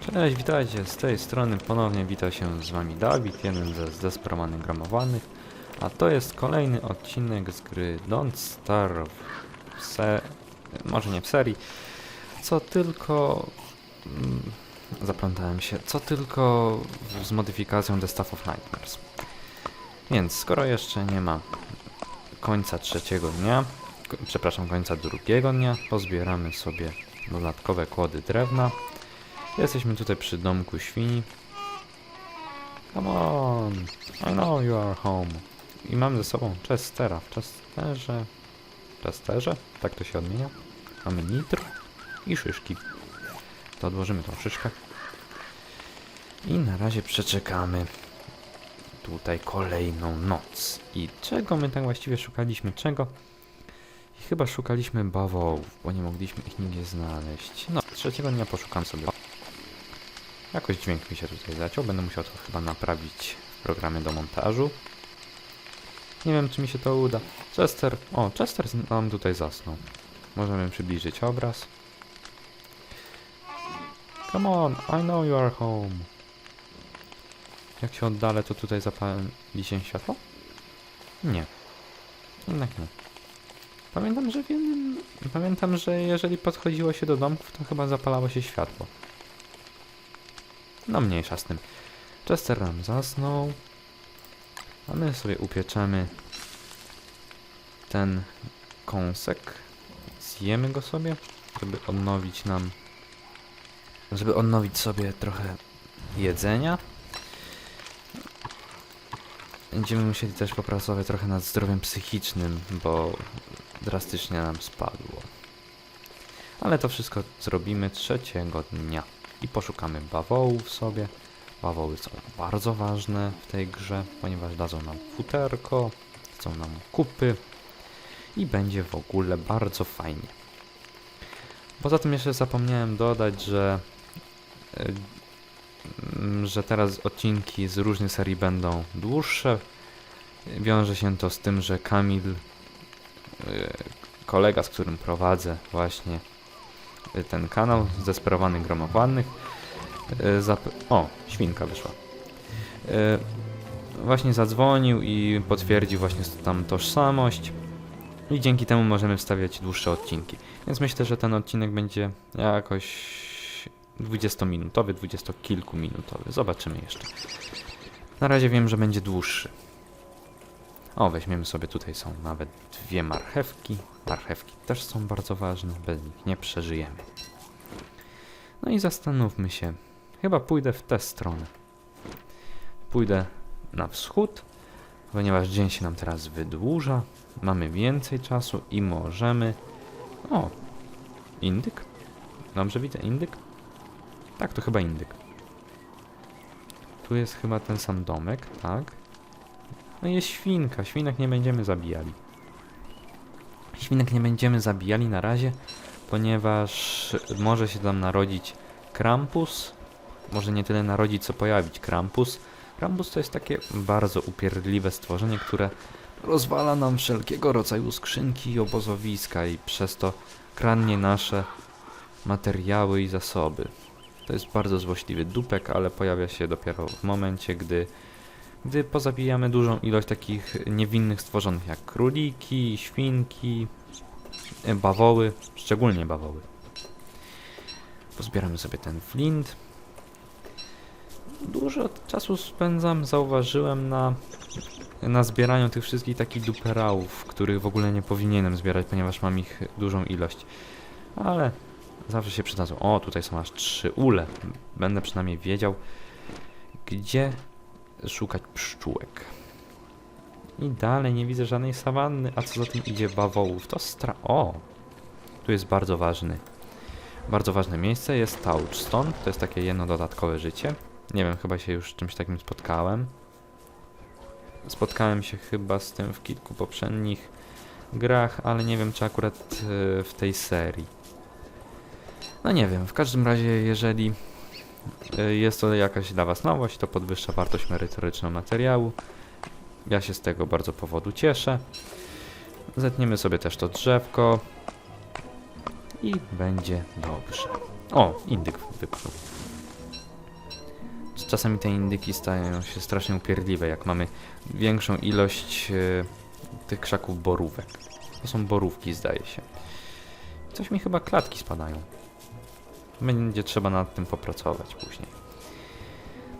Cześć, witajcie, z tej strony ponownie wita się z wami Dawid, jeden ze zdesperowanych gramowanych, a to jest kolejny odcinek z gry Don't Starve, w se... może nie w serii, co tylko... Mm, zaplątałem się, co tylko z modyfikacją The Staff of Nightmares. Więc skoro jeszcze nie ma końca trzeciego dnia, przepraszam, końca drugiego dnia, pozbieramy sobie dodatkowe kłody drewna. Jesteśmy tutaj przy domku świni. Come on, I know you are home. I mam ze sobą Chestera. W Chesterze... Chesterze? Tak to się odmienia? Mamy nitro i szyszki. To odłożymy tą szyszkę. I na razie przeczekamy tutaj kolejną noc. I czego my tak właściwie szukaliśmy? Czego? Chyba szukaliśmy bawołów, bo nie mogliśmy ich nigdzie znaleźć. No, trzeciego dnia poszukam sobie. Jakoś dźwięk mi się tutaj zaciął, będę musiał to chyba naprawić w programie do montażu. Nie wiem, czy mi się to uda. Chester, o, Chester nam tutaj zasnął. Możemy przybliżyć obraz. Come on, I know you are home. Jak się oddalę, to tutaj zapali się światło? Nie. Jednak nie. Pamiętam, że w jednym... Pamiętam, że jeżeli podchodziło się do domków, to chyba zapalało się światło. No mniejsza z tym. Chester nam zasnął. A my sobie upieczemy ten kąsek. Zjemy go sobie, żeby odnowić nam... Żeby odnowić sobie trochę jedzenia. Będziemy musieli też popracować trochę nad zdrowiem psychicznym, bo drastycznie nam spadło. Ale to wszystko zrobimy trzeciego dnia i poszukamy bawołów sobie. Bawoły są bardzo ważne w tej grze, ponieważ dadzą nam futerko, dadzą nam kupy i będzie w ogóle bardzo fajnie. Poza tym jeszcze zapomniałem dodać, że że teraz odcinki z różnych serii będą dłuższe. Wiąże się to z tym, że Kamil, y, kolega, z którym prowadzę właśnie ten kanał Zdesperowanych Gromowanych, y, zap- o, świnka wyszła. Y, Właśnie zadzwonił i potwierdził właśnie tam tożsamość i dzięki temu możemy wstawiać dłuższe odcinki. Więc myślę, że ten odcinek będzie jakoś 20-minutowy, 20-kilkuminutowy. Zobaczymy jeszcze. Na razie wiem, że będzie dłuższy. O, weźmiemy sobie tutaj są nawet dwie marchewki. Marchewki też są bardzo ważne, bez nich nie przeżyjemy. No i zastanówmy się. Chyba pójdę w tę stronę. Pójdę na wschód, ponieważ dzień się nam teraz wydłuża. Mamy więcej czasu i możemy... O! Indyk? Dobrze widzę, indyk? Tak, to chyba indyk. Tu jest chyba ten sam domek, tak? No jest świnka. Świnek nie będziemy zabijali. Świnek nie będziemy zabijali na razie, ponieważ może się tam narodzić Krampus. Może nie tyle narodzić, co pojawić Krampus. Krampus to jest takie bardzo upierdliwe stworzenie, które rozwala nam wszelkiego rodzaju skrzynki i obozowiska i przez to kradnie nasze materiały i zasoby. To jest bardzo złośliwy dupek, ale pojawia się dopiero w momencie, gdy, gdy pozabijamy dużą ilość takich niewinnych stworzonych jak króliki, świnki, e, bawoły, szczególnie bawoły. Pozbieramy sobie ten flint. Dużo czasu spędzam, zauważyłem na, na zbieraniu tych wszystkich takich duperałów, których w ogóle nie powinienem zbierać, ponieważ mam ich dużą ilość. Ale Zawsze się przydadzą. O, tutaj są aż trzy ule. Będę przynajmniej wiedział, gdzie szukać pszczółek. I dalej nie widzę żadnej sawanny, a co za tym idzie bawołów. To stra... O! Tu jest bardzo ważny. Bardzo ważne miejsce jest Touchstone. To jest takie jedno dodatkowe życie. Nie wiem, chyba się już z czymś takim spotkałem. Spotkałem się chyba z tym w kilku poprzednich grach, ale nie wiem, czy akurat e, w tej serii. No nie wiem, w każdym razie jeżeli jest to jakaś dla Was nowość, to podwyższa wartość merytoryczną materiału. Ja się z tego bardzo powodu cieszę. Zetniemy sobie też to drzewko i będzie dobrze. O, indyk wypchnął. czasami te indyki stają się strasznie upierdliwe, jak mamy większą ilość e, tych krzaków borówek. To są borówki, zdaje się. Coś mi chyba klatki spadają. Będzie trzeba nad tym popracować później.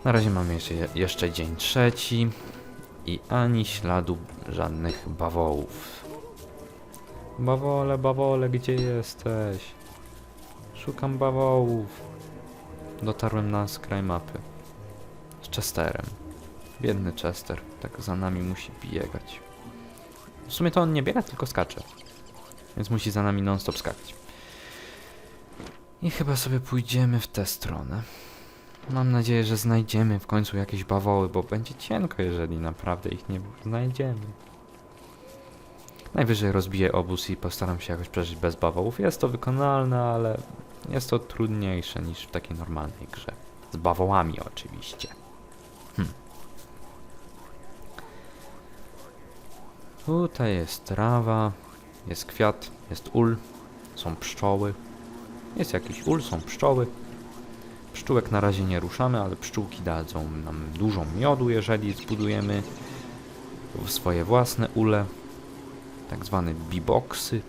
Na razie mamy jeszcze, jeszcze dzień trzeci i ani śladu żadnych bawołów. Bawole, bawole, gdzie jesteś? Szukam bawołów. Dotarłem na skraj mapy. Z Chesterem. Biedny Chester, tak za nami musi biegać. W sumie to on nie biega, tylko skacze. Więc musi za nami non-stop skakać. I chyba sobie pójdziemy w tę stronę. Mam nadzieję, że znajdziemy w końcu jakieś bawoły, bo będzie cienko, jeżeli naprawdę ich nie znajdziemy. Najwyżej rozbiję obóz i postaram się jakoś przeżyć bez bawołów. Jest to wykonalne, ale jest to trudniejsze niż w takiej normalnej grze. Z bawołami oczywiście. Hm. Tutaj jest trawa, jest kwiat, jest ul, są pszczoły. Jest jakiś ul, są pszczoły. Pszczółek na razie nie ruszamy, ale pszczółki dadzą nam dużo miodu, jeżeli zbudujemy swoje własne ule, tak zwane biboksy.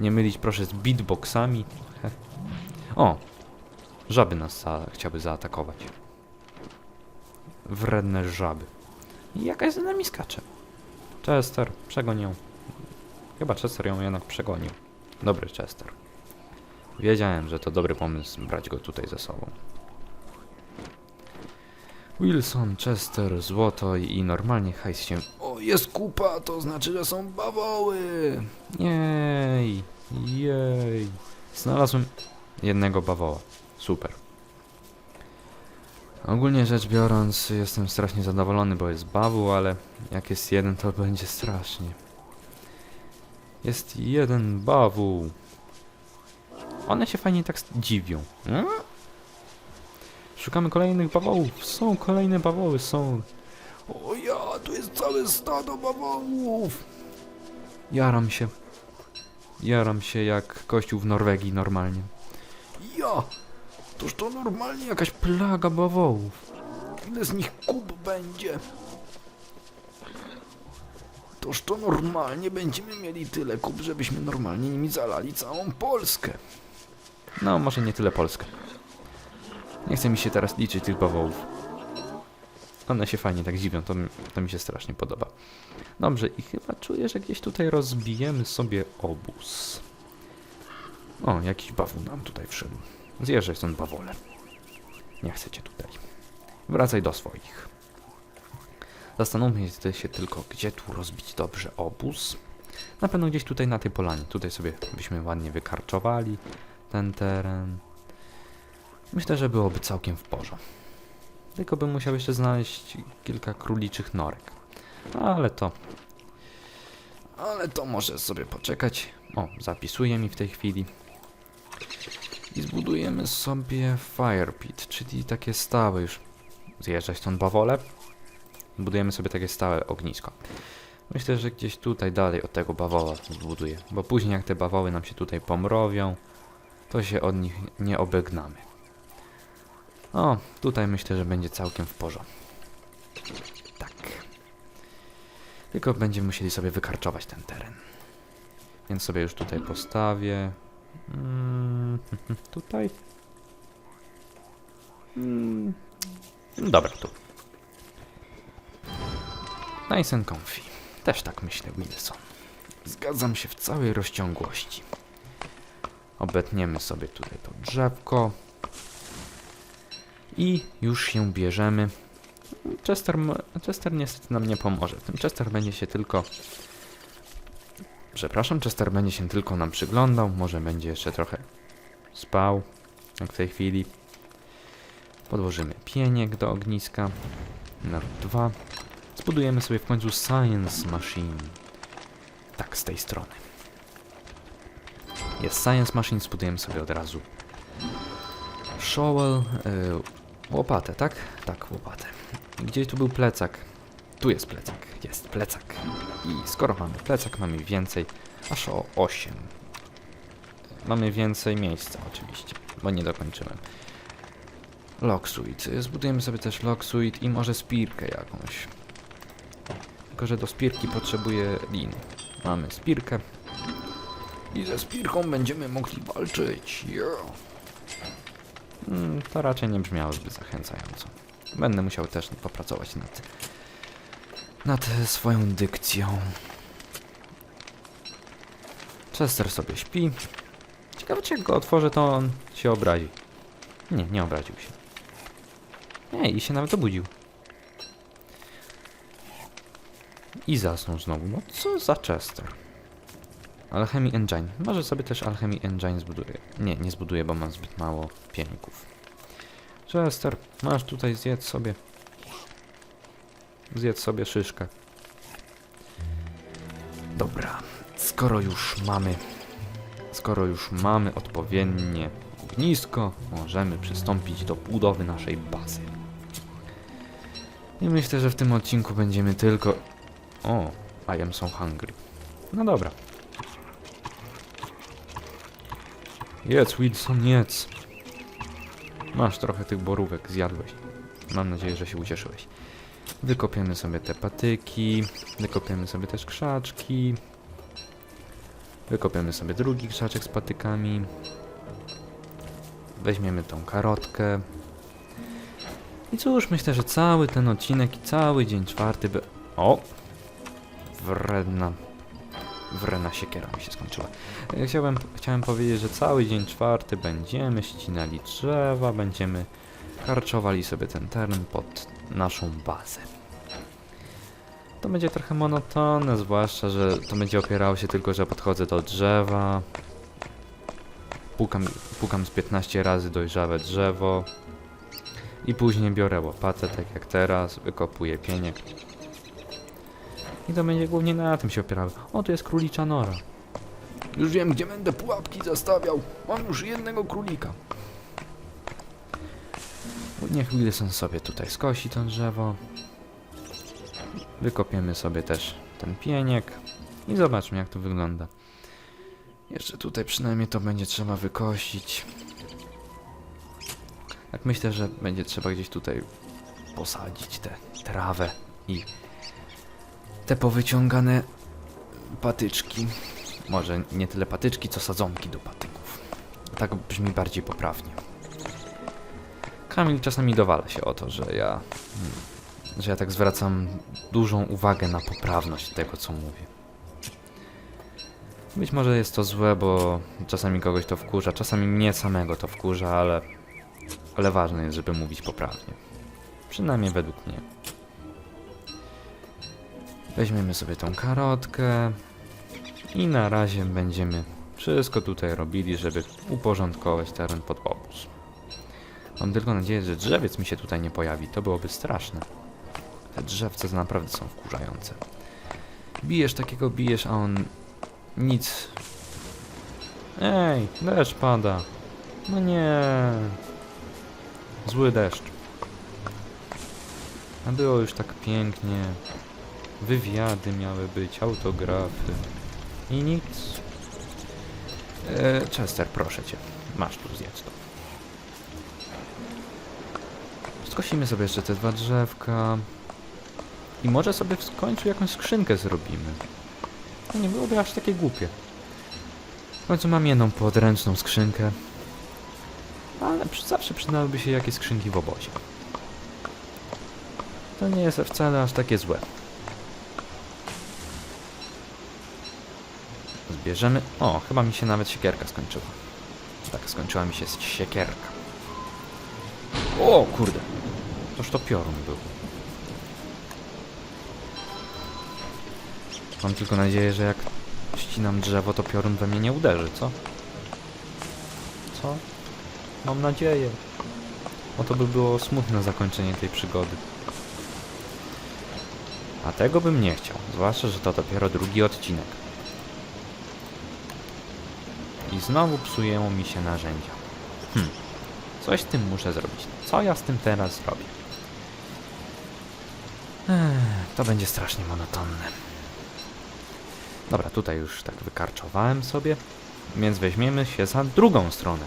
Nie mylić proszę z beatboxami. O! Żaby nas za chciały zaatakować. Wredne żaby. I jakaś za nami skacze. Chester, przegonił. Chyba Chester ją jednak przegonił. Dobry Chester. Wiedziałem, że to dobry pomysł brać go tutaj ze sobą. Wilson, Chester, złoto i, normalnie hajs się... O, jest kupa, to znaczy, że są bawoły! Jej, jej. Znalazłem jednego bawoła. Super. Ogólnie rzecz biorąc, jestem strasznie zadowolony, bo jest bawół, ale jak jest jeden, to będzie strasznie. Jest jeden bawół. One się fajnie tak dziwią. Hmm? Szukamy kolejnych bawołów. Są kolejne bawoły, są. O ja, tu jest całe stado bawołów. Jaram się. Jaram się jak kościół w Norwegii normalnie. Ja, toż to normalnie jakaś plaga bawołów. Ile z nich kup będzie? Toż to normalnie będziemy mieli tyle kup, żebyśmy normalnie nimi zalali całą Polskę. No, może nie tyle Polskę. Nie chce mi się teraz liczyć tych bawołów. One się fajnie tak dziwią, to, to mi się strasznie podoba. Dobrze, i chyba czuję, że gdzieś tutaj rozbijemy sobie obóz. O, jakiś bawół nam tutaj wszedł. Zjeżdżaj stąd bawole. Nie chcecie tutaj. Wracaj do swoich. Zastanówmy się tylko, gdzie tu rozbić dobrze obóz. Na pewno gdzieś tutaj na tej polanie. Tutaj sobie byśmy ładnie wykarczowali ten teren. Myślę, że byłoby całkiem w porządku. Tylko bym musiał jeszcze znaleźć kilka króliczych norek. Ale to... Ale to może sobie poczekać. O, zapisuje mi w tej chwili. I zbudujemy sobie fire pit, czyli takie stałe już. Zjeżdżać stąd bawole. Budujemy sobie takie stałe ognisko. Myślę, że gdzieś tutaj dalej od tego bawoła zbuduję, bo później jak te bawoły nam się tutaj pomrowią, to się od nich nie obegnamy. O, tutaj myślę, że będzie całkiem w porządku. Tak. Tylko będziemy musieli sobie wykarczować ten teren. Więc sobie już tutaj postawię. Mm, tutaj. Mm, dobra, tu. Nice and comfy. Też tak myślę, Wilson. Zgadzam się w całej rozciągłości. Obetniemy sobie tutaj to drzewko. I już się bierzemy. Chester, Chester niestety nam nie pomoże. Ten Chester będzie się tylko... Przepraszam, Chester będzie się tylko nam przyglądał. Może będzie jeszcze trochę spał, jak w tej chwili. Podłożymy pieniek do ogniska. Numer dwa. Zbudujemy sobie w końcu Science Machine. Tak, z tej strony. Jest Science Machine, zbudujemy sobie od razu Shovel, y, łopatę, tak? Tak, łopatę. Gdzie tu był plecak? Tu jest plecak, jest plecak. I skoro mamy plecak, mamy więcej, aż o 8. Mamy więcej miejsca oczywiście, bo nie dokończyłem. Locksuite. Zbudujemy sobie też Locksuite i może spirkę jakąś. Tylko, że do spirki potrzebuję lin. Mamy spirkę. I ze spirką będziemy mogli walczyć. Yeah. Mm, to raczej nie brzmiało zbyt zachęcająco. Będę musiał też popracować nad, nad swoją dykcją. Chester sobie śpi. Ciekawe, czy jak go otworzę, to on się obrazi. Nie, nie obraził się. Nie, i się nawet obudził. I zasnął znowu. No co za Chester? Alchemy Engine. Może sobie też Alchemy Engine zbuduję. Nie, nie zbuduję, bo mam zbyt mało pieników. Chester, masz tutaj, zjedz sobie. Zjedz sobie szyszkę. Dobra, skoro już mamy Skoro już mamy odpowiednie ognisko, możemy przystąpić do budowy naszej bazy. I myślę, że w tym odcinku będziemy tylko... O, I am so hungry. No dobra. Jedz, Wilson, jedz. Masz trochę tych borówek, zjadłeś. Mam nadzieję, że się ucieszyłeś. Wykopiemy sobie te patyki, wykopiemy sobie też krzaczki. Wykopiemy sobie drugi krzaczek z patykami. Weźmiemy tą karotkę. I cóż, myślę, że cały ten odcinek i cały dzień czwarty by... O! Wredna... Wredna siekiera mi się skończyła. E, Chciałem, chciałem powiedzieć, że cały dzień czwarty będziemy ścinali drzewa, będziemy karczowali sobie ten teren pod naszą bazę. To będzie trochę monotonne, zwłaszcza, że to będzie opierało się tylko, że podchodzę do drzewa. Pukam, pukam z 15 razy dojrzałe drzewo. I później biorę łopatę, tak jak teraz, wykopuję pieniek. I to będzie głównie na tym się opierało. O, tu jest królicza nora. Już wiem, gdzie będę pułapki zastawiał. Mam już jednego królika. Niech Wilson sobie tutaj skosi to drzewo. Wykopiemy sobie też ten pieniek i zobaczmy jak to wygląda. Jeszcze tutaj przynajmniej to będzie trzeba wykosić. Tak myślę, że będzie trzeba gdzieś tutaj posadzić tę trawę i te powyciągane patyczki. Może nie tyle patyczki, co sadzonki do patyków. Tak brzmi bardziej poprawnie. Kamil czasami dowala się o to, że ja hmm, że ja tak zwracam dużą uwagę na poprawność tego, co mówię. Być może jest to złe, bo czasami kogoś to wkurza, czasami mnie samego to wkurza, ale, ale ważne jest, żeby mówić poprawnie. Przynajmniej według mnie. Weźmiemy sobie tą karotkę i na razie będziemy wszystko tutaj robili, żeby uporządkować teren pod obóz. Mam tylko nadzieję, że drzewiec mi się tutaj nie pojawi, to byłoby straszne. Te drzewce naprawdę są wkurzające. Bijesz takiego, bijesz, a on nic. Ej, deszcz pada. No nie. Zły deszcz. A było już tak pięknie. Wywiady miały być, autografy. I nic. E, Chester, proszę cię. Masz tu zjedz to. Skosimy sobie jeszcze te dwa drzewka. I może sobie w końcu jakąś skrzynkę zrobimy. To nie byłoby aż takie głupie. W końcu mam jedną podręczną skrzynkę. Ale zawsze przydałyby się jakieś skrzynki w obozie. To nie jest wcale aż takie złe. Zbierzemy... O, chyba mi się nawet siekierka skończyła. Tak, skończyła mi się siekierka. O, kurde. Toż to piorun był. Mam tylko nadzieję, że jak ścinam drzewo, to piorun we mnie nie uderzy, co? Co? Mam nadzieję. O to by było smutne zakończenie tej przygody. A tego bym nie chciał, zwłaszcza, że to dopiero drugi odcinek. I znowu psują mi się narzędzia. Hm, coś z tym muszę zrobić. Co ja z tym teraz zrobię? Ech, to będzie strasznie monotonne. Dobra, tutaj już tak wykarczowałem sobie, więc weźmiemy się za drugą stronę.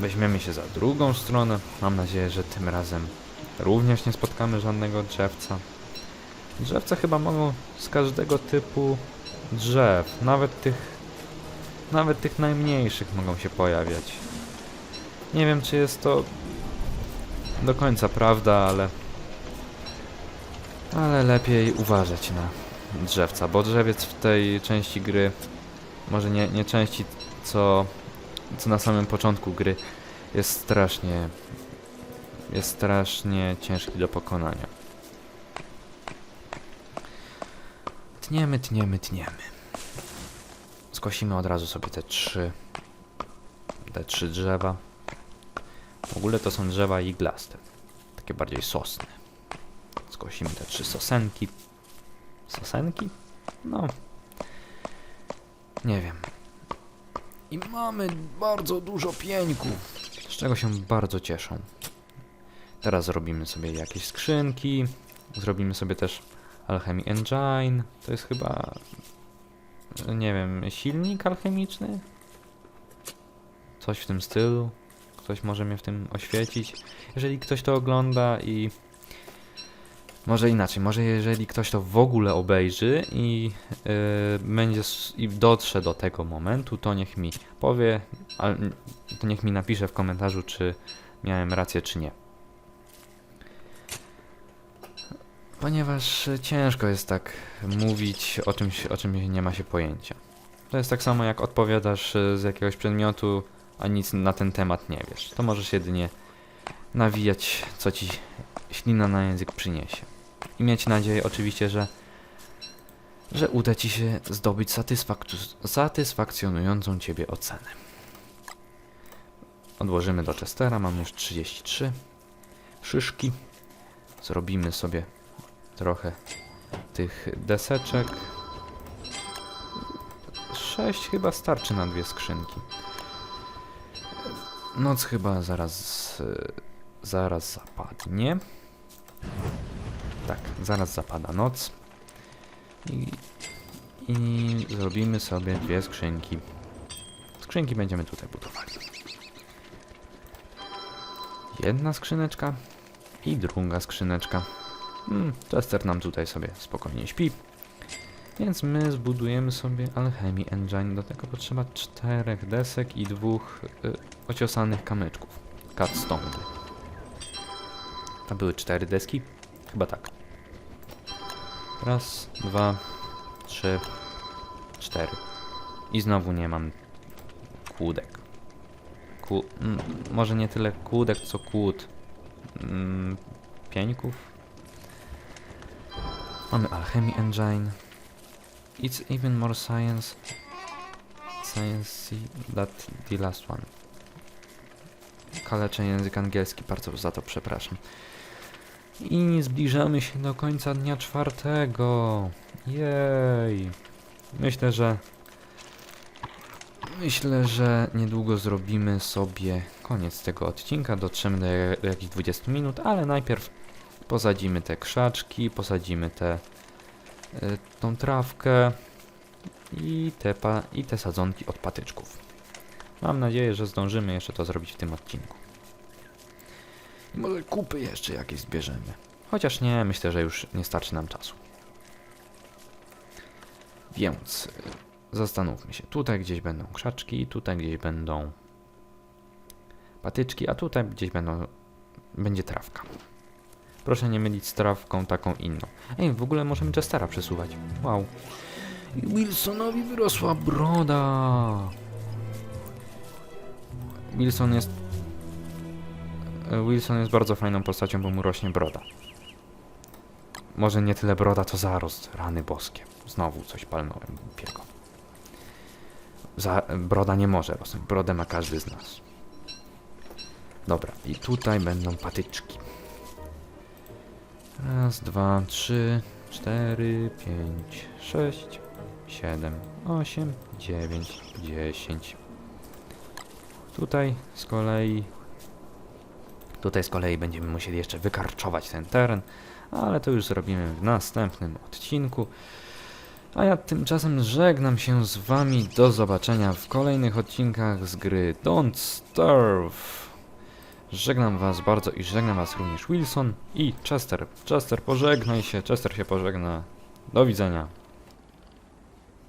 weźmiemy się za drugą stronę. Mam nadzieję, że tym razem również nie spotkamy żadnego drzewca. Drzewca chyba mogą z każdego typu drzew, nawet tych, nawet tych najmniejszych mogą się pojawiać. Nie wiem, czy jest to do końca prawda, ale ale lepiej uważać na drzewca, bo drzewiec w tej części gry, może nie, nie części, co, co na samym początku gry, jest strasznie, jest strasznie ciężki do pokonania. Tniemy, tniemy, tniemy. Skosimy od razu sobie te trzy, te trzy drzewa. W ogóle to są drzewa iglaste, takie bardziej sosny. Skosimy te trzy sosenki. Sosenki? No. Nie wiem. I mamy bardzo dużo pieńków, z czego się bardzo cieszą. Teraz zrobimy sobie jakieś skrzynki. Zrobimy sobie też Alchemy Engine. To jest chyba... Nie wiem, silnik alchemiczny? Coś w tym stylu. Ktoś może mnie w tym oświecić. Jeżeli ktoś to ogląda i może inaczej, może jeżeli ktoś to w ogóle obejrzy i yy, będzie i dotrze do tego momentu, to niech mi powie, ale to niech mi napisze w komentarzu, czy miałem rację, czy nie. Ponieważ y, ciężko jest tak mówić o czymś, o czym nie ma się pojęcia. To jest tak samo jak odpowiadasz y, z jakiegoś przedmiotu, a nic na ten temat nie wiesz. To możesz jedynie nawijać, co ci ślina na język przyniesie. I mieć nadzieję oczywiście, że, że uda ci się zdobyć satysfak- satysfakcjonującą ciebie ocenę. Odłożymy do Chestera, mam już 33 szyszki. Zrobimy sobie trochę tych deseczek. 6 chyba starczy na dwie skrzynki. Noc chyba zaraz, e, zaraz zapadnie. Tak, zaraz zapada noc. I, I zrobimy sobie dwie skrzynki. Skrzynki będziemy tutaj budowali. Jedna skrzyneczka i druga skrzyneczka. Hmm, Chester nam tutaj sobie spokojnie śpi. Więc my zbudujemy sobie Alchemy Engine. Do tego potrzeba czterech desek i dwóch y, ociosanych kamyczków. Cutstone. To były cztery deski? Chyba tak. Raz, dwa, trzy, cztery. I znowu nie mam kłódek. Może nie tyle kłódek, co kłód. Mm, pieńków. Mamy Alchemy Engine. It's even more science sciencey that the last one. Kaleczę język angielski, bardzo za to przepraszam. I zbliżamy się do końca dnia czwartego. Jej. Myślę, że myślę, że niedługo zrobimy sobie koniec tego odcinka. Dotrzemy do jakichś 20 minut, ale najpierw posadzimy te krzaczki, posadzimy te y, tą trawkę i te, i te sadzonki od patyczków. Mam nadzieję, że zdążymy jeszcze to zrobić w tym odcinku. I może kupy jeszcze jakieś zbierzemy. Chociaż nie, myślę, że już nie starczy nam czasu. Więc y, zastanówmy się. Tutaj gdzieś będą krzaczki, tutaj gdzieś będą patyczki, a tutaj gdzieś będą, będzie trawka. Proszę nie mylić z trawką taką inną. Ej, w ogóle możemy Chestera przesuwać. Wow. I Wilsonowi wyrosła broda. Wilson jest... e, Wilson jest bardzo fajną postacią, bo mu rośnie broda. Może nie tyle broda, to zarost. Rany boskie. Znowu coś palnąłem głupiego. Za, broda nie może rosnąć. Brodę ma każdy z nas. Dobra, i tutaj będą patyczki. Raz, dwa, trzy, cztery, pięć, sześć, siedem, osiem, dziewięć, dziesięć. Tutaj z kolei... Tutaj z kolei będziemy musieli jeszcze wykarczować ten teren, ale to już zrobimy w następnym odcinku. A ja tymczasem żegnam się z wami. Do zobaczenia w kolejnych odcinkach z gry Don't Starve. Żegnam was bardzo i żegnam was również Wilson i Chester. Chester, pożegnaj się. Chester się pożegna. Do widzenia.